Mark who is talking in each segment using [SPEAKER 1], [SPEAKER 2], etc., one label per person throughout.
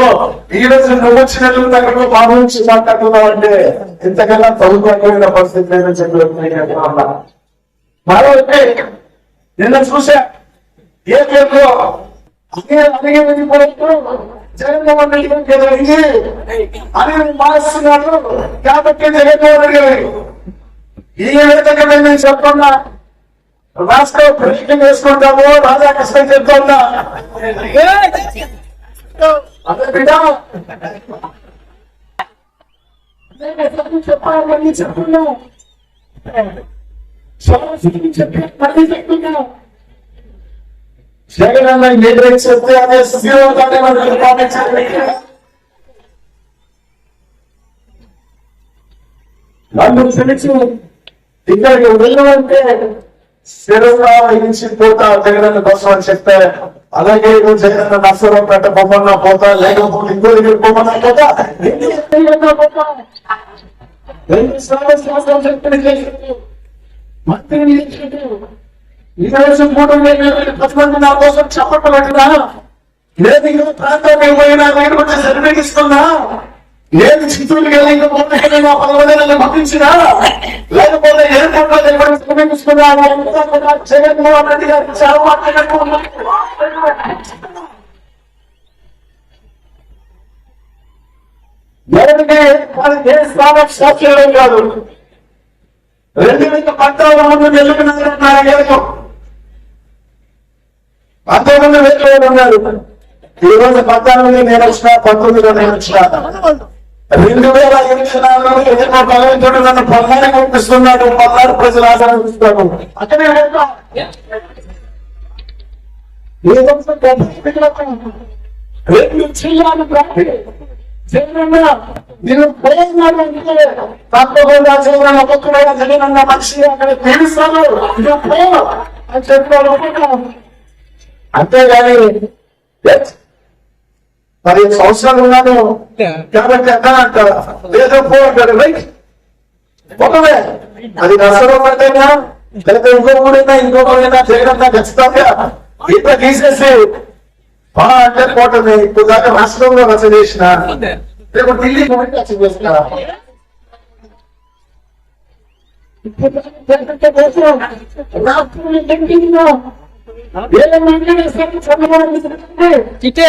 [SPEAKER 1] మాట్లాడుతూ ఈ రోజు నువ్వు వచ్చినట్లు తగ్గట్టు మా నుంచి మాట్లాడుతున్నావు అంటే ఇంతకన్నా తగులుకోకపోయిన పరిస్థితి లేదని చెప్పి మరొకటి నిన్న చూసా ఏ పేరులో అదే జగన్మోహన్ రెడ్డి గారికి ఎదురైంది అని మారుస్తున్నాడు కాబట్టి జగన్మోహన్ రెడ్డి గారు ఈ విధంగా నేను చెప్తున్నా రాష్ట్ర ప్రశ్న వేసుకుంటాము రాధాకృష్ణ చెప్తున్నా అదే చెప్పాలని చెప్తున్నా చెప్పి మళ్ళీ చెప్తున్నా జగన్ అన్న చెప్తే అదే శ్రీరామకాన్ని నన్ను పిలిచి ఇక్కడికి వెళ్ళమంటే స్థిరంగా వహించి పోతా కోసం అని చెప్తే అలాగే నువ్వు చేయాలన్న నష్టం పెట్ట బొమ్మన్నా పోతా లేకపోతే ఇంకో దగ్గర బొమ్మన్నా పోతా. పోతా? మంత్రిని ఈ రోజు నా కోసం చప్పట్లు పెట్టినా లేదు ఇంకో ప్రాంతానికి పోయినా కూడా సర్టిఫికేట్ ఇస్తున్నా? ఏది చిత్తూరుకి వెళ్ళి ఇంకో మూడు వేల నా పంపించినా? లేకపోతే ఏ లో నిలబడి సర్టిఫికేట్ జగన్మోహన్ రెడ్డి గారికి చాలా మాట్లాడుతూ అది ఏ స్థానం సాక్షి కాదు. రెండు వేల పద్నాలుగు మంది వెళ్ళిపోయినారు ఏదో పంతొమ్మిది వేలు ఉన్నారు. ఈ రోజు పద్నాలుగు నేను వచ్చిన పంతొమ్మిదిలో నేను వచ్చిన. రెండు వేల ఎనిమిది నాలుగు భగవంతుడు నన్ను పల్నాడు పంపిస్తున్నాడు పల్నాడు ప్రజలు ఆదరణిస్తాను అక్కడే రెండు నేను ప్రయోజనాలు అంటే తప్పకుండా చేయడం ఒక్కొక్కడైనా జగనన్న మనిషి అక్కడ తెలుస్తాను అని చెప్పాను అంతేగాని పదిహేను సంవత్సరాలు ఉన్నాను కాబట్టి అక్కడ అంటారు లేదో పో అంటాడు రైట్? ఒకవే అది నష్టం అంటేనా? లేకపోతే ఇంకో ఊరైనా ఇంకో ఊరైనా జగనన్న ఖచ్చితంగా. ఇట్లా తీసేసి ఆ అంటే పోతుంది. ఇప్పుడు దాకా రాష్ట్రంలో రచన చేసిన రేపు ఢిల్లీ పోయి రచన చేస్తా
[SPEAKER 2] చిట్టే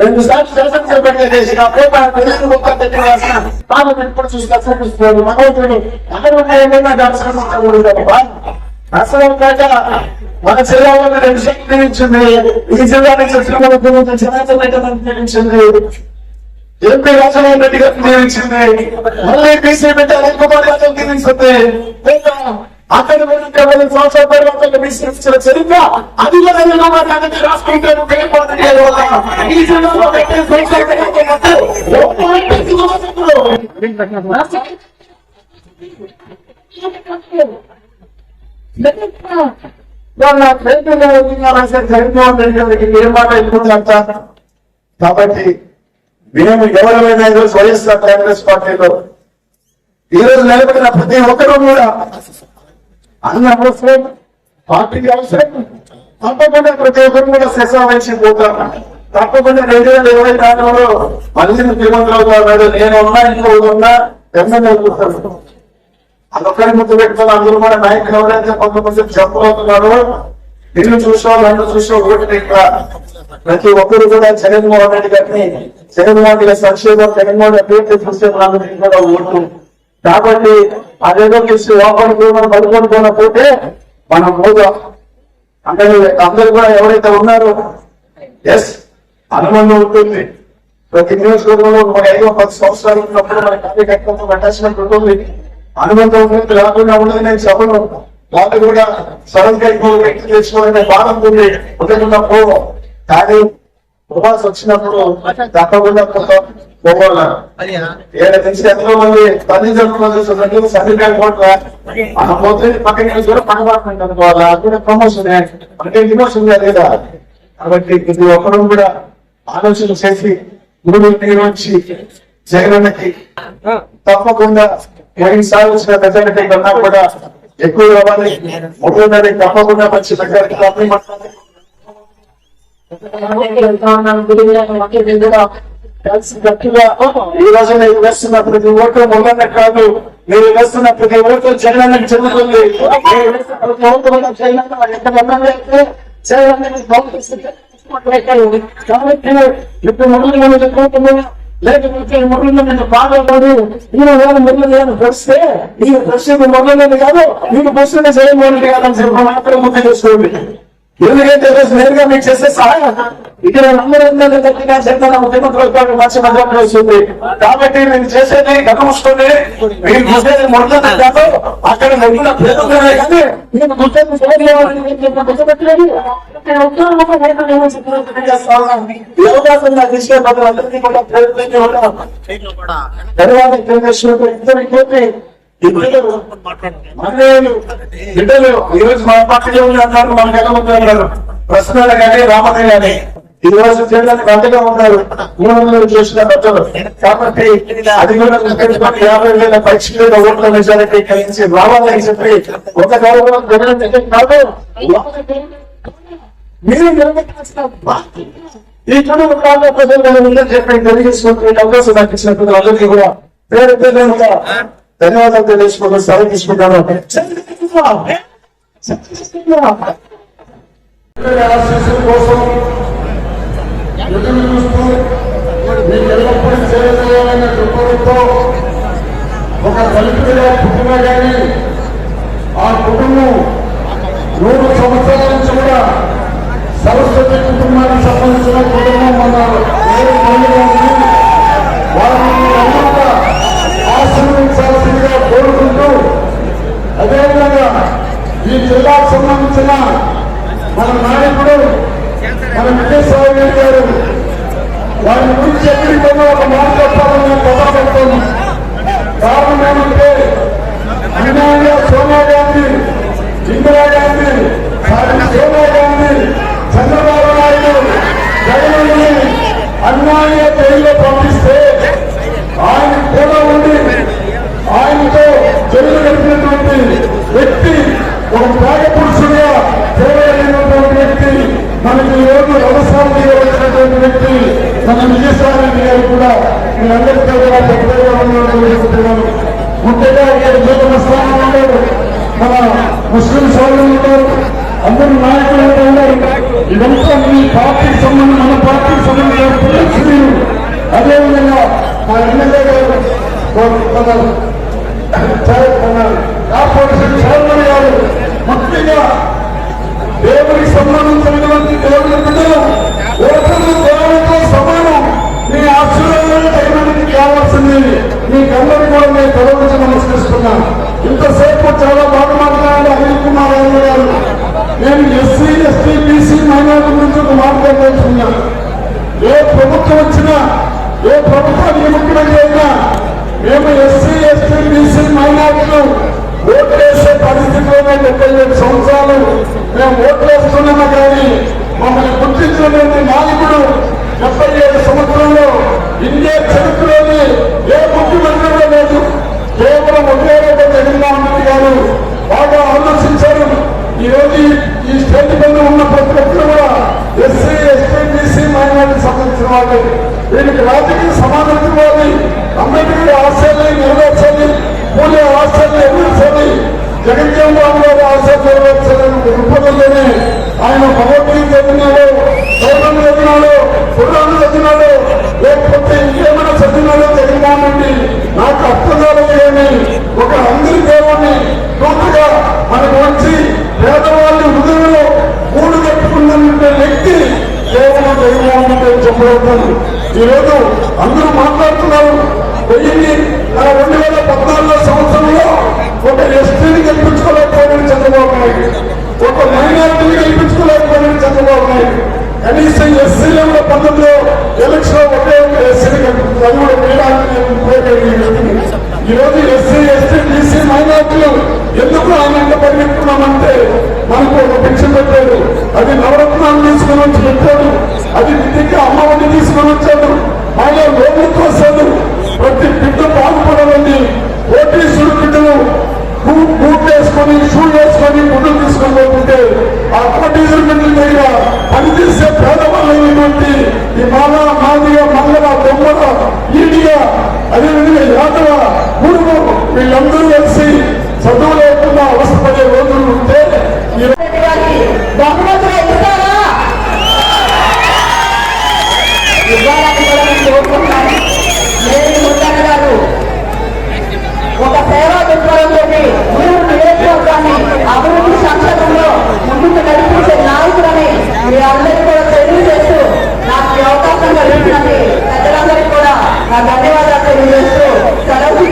[SPEAKER 1] రెండు సార్లు శాసనసభ్యుడిగా చేసిన తెలుగు ముక్క పెట్టి పాపం ఇప్పుడు చూసి చూస్తున్నాడు భగవంతుడు అక్కడ ఉన్న ఏమైనా దర్శనం అసలు కాక మన జిల్లాలో రెండు శక్తి తెలియచింది ఈ జిల్లా నుంచి శ్రీమంతుడు జనార్దన్ నిలిచింది. ఎంపీ రాజమోహన్ రెడ్డి గారిని తెలియచింది మళ్ళీ బీసీ బిడ్డ కుమార్ యాదవ్ తెలియచింది అక్కడ వెళ్తే సంవత్సరాల తర్వాత విశ్రమించిన చరిత్ర అది రాసుకుంటాను కాబట్టి మేము ఎవరైనా ఈరోజు కాంగ్రెస్ పార్టీలో ఈ రోజు నిలబడిన ప్రతి ఒక్కరూ కూడా అది అవసరం. పార్టీకి అవసరం. తప్పకుండా ప్రతి ఒక్కరు కూడా శశ వహించి పోతారు తప్పకుండా రెండు వేల ఇరవై నాలుగులో మళ్ళీ ముఖ్యమంత్రి అవుతాడు నేను ఉన్నా ఇంకో ఉన్నా ఎమ్మెల్యే అవుతాడు అదొక్కడి ముందు పెట్టుకుని అందరూ కూడా నాయకులు ఎవరైతే కొంతమంది చెప్పబోతున్నారో నిన్ను చూసో నన్ను చూసో ఒకటి ఇంకా ప్రతి ఒక్కరు కూడా జగన్మోహన్ రెడ్డి గారిని జగన్మోహన్ రెడ్డి సంక్షేమం జగన్మోహన్ రెడ్డి అభివృద్ధి చూసే వాళ్ళందరికీ కూడా ఓటు. కాబట్టి అదేదో చూసి లోపలికి పడుకొని పోతే మనం పోదాం అంటే అందరు కూడా ఎవరైతే ఉన్నారో ఎస్ అనుబంధం ఉంటుంది. ప్రతి నియోజకవర్గంలో ఒక ఐదో పది సంవత్సరాలు ఉన్నప్పుడు మన కార్యకర్తలతో అటాచ్మెంట్ ఉంటుంది. అనుబంధం ఉంటుంది రాకుండా ఉండదు నేను చెప్పను. వాళ్ళు కూడా సడన్గా ఇంకో వ్యక్తి తెచ్చుకోవాలనే బాధ ఉంటుంది. ఉండకుండా పోవం కానీ ప్రభాస్ వచ్చినప్పుడు తప్పకుండా పోతాం.
[SPEAKER 3] పోవాలా ఏడ తెలిసి ఎంతో మంది పది జరుగుతుంది సర్టిఫికేట్ కోట్ల ఆ పోతే పక్కన కూడా అనుకోవాలా కూడా ప్రమోషన్ అంటే లేదా? కాబట్టి ప్రతి ఒక్కరు కూడా ఆలోచన చేసి గురువులు నిర్వహించి జగనన్నకి తప్పకుండా పోయినసారి వచ్చిన మెజారిటీ కన్నా కూడా ఎక్కువ రావాలి ఒకటోసారి తప్పకుండా మంచి మెజారిటీ కావాలి కలిసి గట్టిగా ఈ రోజు నేను వేస్తున్న ప్రతి ఓటు మొదలన్న కాదు. మీరు వేస్తున్న ప్రతి ఓటు జగనన్నకి చెందుతుంది. ప్రతి ఓటు కూడా జగనన్న ఎంతమంది అయితే కాబట్టి ఇప్పుడు మనం చెప్పుకుంటున్నాం లేకపోతే మొదలు నేను బాగోదు నేను వేల మొదలు నేను వస్తే నీకు ప్రశ్న మొదలు కాదు నీకు ప్రశ్న చేయమని కాదని చెప్పి మాత్రం ముందు చేసుకోండి. ఎందుకంటే ఈరోజు నేరుగా మీకు చేసే సహాయం. ఇక్కడ అందరూ గట్టిగా చేద్దాం ముఖ్యమంత్రి మంచి మధ్యలో వస్తుంది కాబట్టి నేను చేసేది గమనిస్తుంది మీరు చూసేది మొదలు కాదు అక్కడ నెగ్గిన పేరుకునే కానీ నేను గుర్తు చేయలేవని గుర్తుపెట్టలేదు. తర్వాత ఇద్దరు కోటి ఇద్దరు మన్నేలు ఈరోజు ఈ రోజు ఉంది అన్నారు మనకు ఎలా ఉంది అన్నారు ప్రశ్నలు కానీ రామనే కానీ. ఈ రోజు చేయడానికి అంతగా ఉన్నారు. మూడు వందలు చేసిన ప్రజలు కాబట్టి అది కూడా యాభై వేల పరీక్షల ఓట్ల మెజారిటీ కలిసి రావాలని చెప్పి ఒక గౌరవం కాదు. మీరు ఈ చదువు ప్రజలు చెప్పి తెలియజేసుకుంటే అవకాశం నాకు కూడా పేరు పేరు ధన్యవాదాలు తెలియజేసుకుంటూ సెలవు తీసుకుంటాను. కోసం ఎదురు చూస్తూ మీకు ఎల్లప్పుడూ చేయాలనే దృక్పథంతో ఒక దళితుడిగా పుట్టినా కానీ ఆ కుటుంబం నూరు సంవత్సరాల నుంచి కూడా సరస్వతి కుటుంబానికి సంబంధించిన కుటుంబం? మన పేరు అదేవిధంగా ఈ జిల్లాకు సంబంధించిన మన నాయకుడు మన విజయసాయి గారు వారి గురించి ఎక్కడికైనా ఒక మాట చెప్పాలని మన విజయసాయి గారు కూడా మీ అందరికీ కూడా పెద్దగా ఉన్నాను ముఖ్యంగా నూతన స్థానంలో ఉన్నారు మన ముస్లిం సోదరులు ఉన్నారు అందరు నాయకులు ఉన్నారు ఇదంతా మీ పార్టీకి సంబంధం మన పార్టీకి సంబంధించిన అదేవిధంగా మా ఎమ్మెల్యే గారు మన మన కార్పొరేషన్ చైర్మన్ గారు ముఖ్యంగా దేవుడికి సంబంధించినటువంటి దేవుడి బిడ్డలు అందరినీ కూడా నేను తొలగించి నమస్కరిస్తున్నాను ఇంతసేపు చాలా బాగా మాట్లాడాలి అనిల్ కుమార్ యాదవ్ గారు. నేను ఎస్సీ ఎస్టీ బీసీ మైనార్టీ గురించి ఒక మాట్లాడదలుచుకున్నాను ఏ ప్రభుత్వం వచ్చినా ఏ ప్రభుత్వ ముఖ్యమంత్రి అయినా మేము ఎస్సీ ఎస్టీ బీసీ మైనార్టీలు ఓట్లేసే పరిస్థితిలోనే ముప్పై ఏడు సంవత్సరాలు మేము ఓట్లు కానీ మమ్మల్ని గుర్తించినటువంటి నాయకుడు డెబ్బై ఏడు సంవత్సరంలో ఇండియా చరిత్రలోని ఏ ముఖ్యమంత్రి కూడా లేదు కేవలం ఒకే ఒక జగన్మోహన్ రెడ్డి గారు బాగా ఆలోచించారు ఈ రోజు ఈ- ఈ స్టేట్ మీద ఉన్న ప్రతి ఒక్కరు కూడా ఎస్సీ ఎస్టీ బీసీ మైనార్టీ సంబంధించిన దీనికి రాజకీయ సమానత ఇవ్వాలి. అంబేద్కర్ ఆశయాన్ని నెరవేర్చాలి. రెడ్డి ఈరోజు అందరూ మాట్లాడుతున్నారు. వెయ్యి రెండు వేల పద్నాలుగో సంవత్సరంలో ఒక ఎస్టీని గెలిపించుకోలేకపోయిన చంద్రబాబు నాయుడు. ఒక మైనార్టీని గెలిపించుకోలేకపోయిన చంద్రబాబు నాయుడు. కనీసం ఎస్సీల పద్ధతిలో ఎలక్షన్ ఒకే ఒక ఎస్సీని గెలిపించారు చదువుడు ఈ రోజు ఎస్సీ ఎస్టీ బీసీ మైనార్టీలు ఎందుకు ఆనంద పరిగెత్తున్నామంటే మనకు ఒక పెన్షన్ పెట్టాడు. అది నవరత్నాలు తీసుకొని వచ్చి పెట్టాడు. అది విద్యకి అమ్మ కూర్చోదు వచ్చాడు మాలో లోన్లు ప్రతి బిడ్డ బాగుపడాలని ఓటీసుడు బిడ్డలు బూట్ వేసుకొని షూ వేసుకొని గుడ్లు తీసుకొని పోతుంటే ఆ కోటీసుడు బిడ్డల దగ్గర పనిచేసే పేదవాళ్ళైనటువంటి ఈ మాల మాదిగ మంగళ దొంగల ఈడిగా అదేవిధంగా యాదవ గురువు వీళ్ళందరూ కలిసి చదువు లేకుండా అవసరపడే రోజులు ఉంటే
[SPEAKER 2] ధన్యవాదాలు తెలియజేస్తూ సెలవు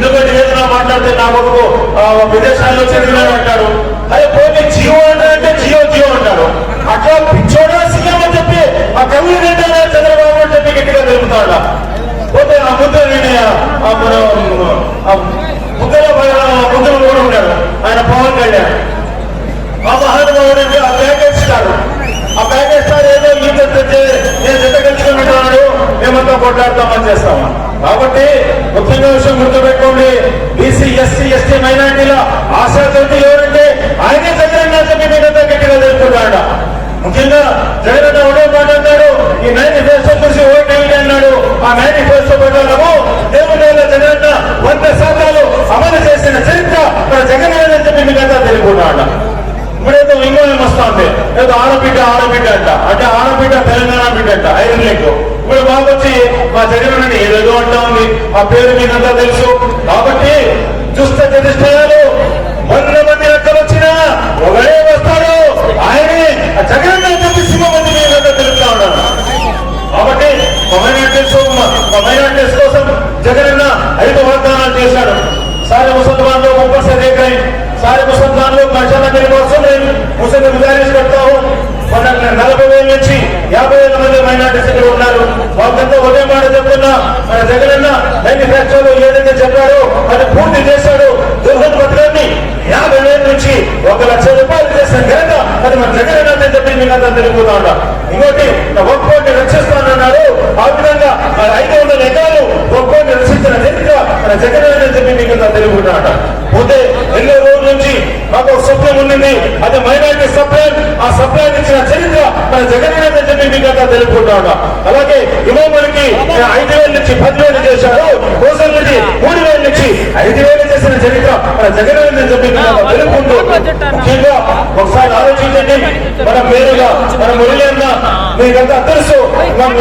[SPEAKER 4] ఎందుకు ఏదైనా మాట్లాడితే నా కొడుకు విదేశాల్లో చదివినాడు అంటాడు అదే పోతే జియో అంటే జియో జియో అంటాడు అట్లా పిచ్చోడా సీఎం అని చెప్పి ఆ కవి తింటారా చంద్రబాబు అని చెప్పి గట్టిగా తిరుగుతాడా పోతే ఆ ముద్ర మన ఆ ముద్ర ముద్ర కూడా ఉన్నాడు ఆయన పవన్ కళ్యాణ్ ఆ మహానుభావుడు అంటే ఆ ప్యాకేజ్ ఇస్తారు ఆ ప్యాకేజ్ సార్ ఏదో ఈ తెచ్చే నేను జత కలుసుకున్నాడు మేమంతా కొట్లాడతామని చేస్తామా కాబట్టి ముఖ్యంగా విషయం గుర్తుపెట్టుకోండి బీసీ ఎస్సీ ఎస్టీ మైనార్టీల ఆశాజ్యోతి ఎవరంటే ఆయనే చంద్రన్న చెప్పి మీరంతా గట్టిగా తెలుపుతున్నాడు ముఖ్యంగా జగన్ ఒకటే మాట అన్నాడు ఈ మేనిఫెస్టో చూసి ఓటు వేయండి అన్నాడు ఆ మేనిఫెస్టో ప్రకారము దేవుని వల్ల జగన్ వంద శాతాలు అమలు చేసిన చరిత్ర మన జగన్ అని చెప్పి మీకంతా తెలుపుకున్నాడు ఇప్పుడేదో ఇంకో ఏం వస్తుంది ఏదో ఆడబిడ్డ ఆడబిడ్డ అంట అంటే ఆడబిడ్డ తెలంగాణ బిడ్డ అంట ఐరన్ లేక్ ఇప్పుడు బాగా వచ్చి మా జగన్ ఏదో ఏదేదో అంటా ఉంది ఆ పేరు మీకంతా తెలుసు. కాబట్టి చూస్తే చరిష్టాలు వంద మంది రెక్కలు వచ్చినా ఒకడే వస్తా వాళ్ళంతా ఒకే మాట చెప్తున్నా మన జగనన్న మేనిఫెస్టోలో ఏదైతే చెప్పాడో అది పూర్తి చేశాడు. దుర్గం పథకాన్ని యాభై వేల నుంచి ఒక లక్ష రూపాయలు చేసిన ఘనత అది మన జగనన్న అని చెప్పి మీకు అంతా తెలుపుతా ఉంటా ఇంకోటి ఒక్కోటి రక్షిస్తానన్నారు ఆ విధంగా మన ఐదు వందల ఎకరాలు ఒక్కోటి రక్షించిన చరిత్ర మన జగన్ అని చెప్పి మీకు అంతా తెలుపుకుంటాట పోతే ఎన్నో రోజుల నుంచి మాకు ఒక స్వప్నం ఉండింది అది మైనార్టీ సప్లైన్. ఆ సప్లైన్ ఇచ్చిన చరిత్ర మన జగన్ అని చెప్పి మీకు అంతా తెలుపుకుంటాట అలాగే యువకుడికి ఐదు వేల నుంచి పదివేలు చేశారు కోసం నుంచి మూడు వేల నుంచి ఐదు వేలు చేసిన చరిత్ర మన జగన్ అని చెప్పి తెలుపుకుంటూ ముఖ్యంగా ఒకసారి ఆలోచించండి. మన పేరుగా మన మురళి మీకంతా తెలుసు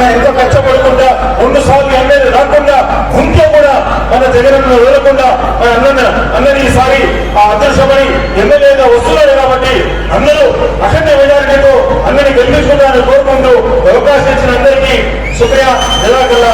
[SPEAKER 4] ఎంత కష్టపడకుండా రెండు సార్లు ఎమ్మెల్యే రాకుండా ఉంటే కూడా మన జగన్ వెళ్ళకుండా మన అన్న అందరి ఈసారి ఆ అదృష్టమని ఎమ్మెల్యేగా వస్తున్నారు కాబట్టి అందరూ అఖండ వేదాలతో అందరినీ గెలిపించుకుంటారని కోరుకుంటూ అవకాశం ఇచ్చిన అందరికీ శుక్రియ ఎలా కల్లా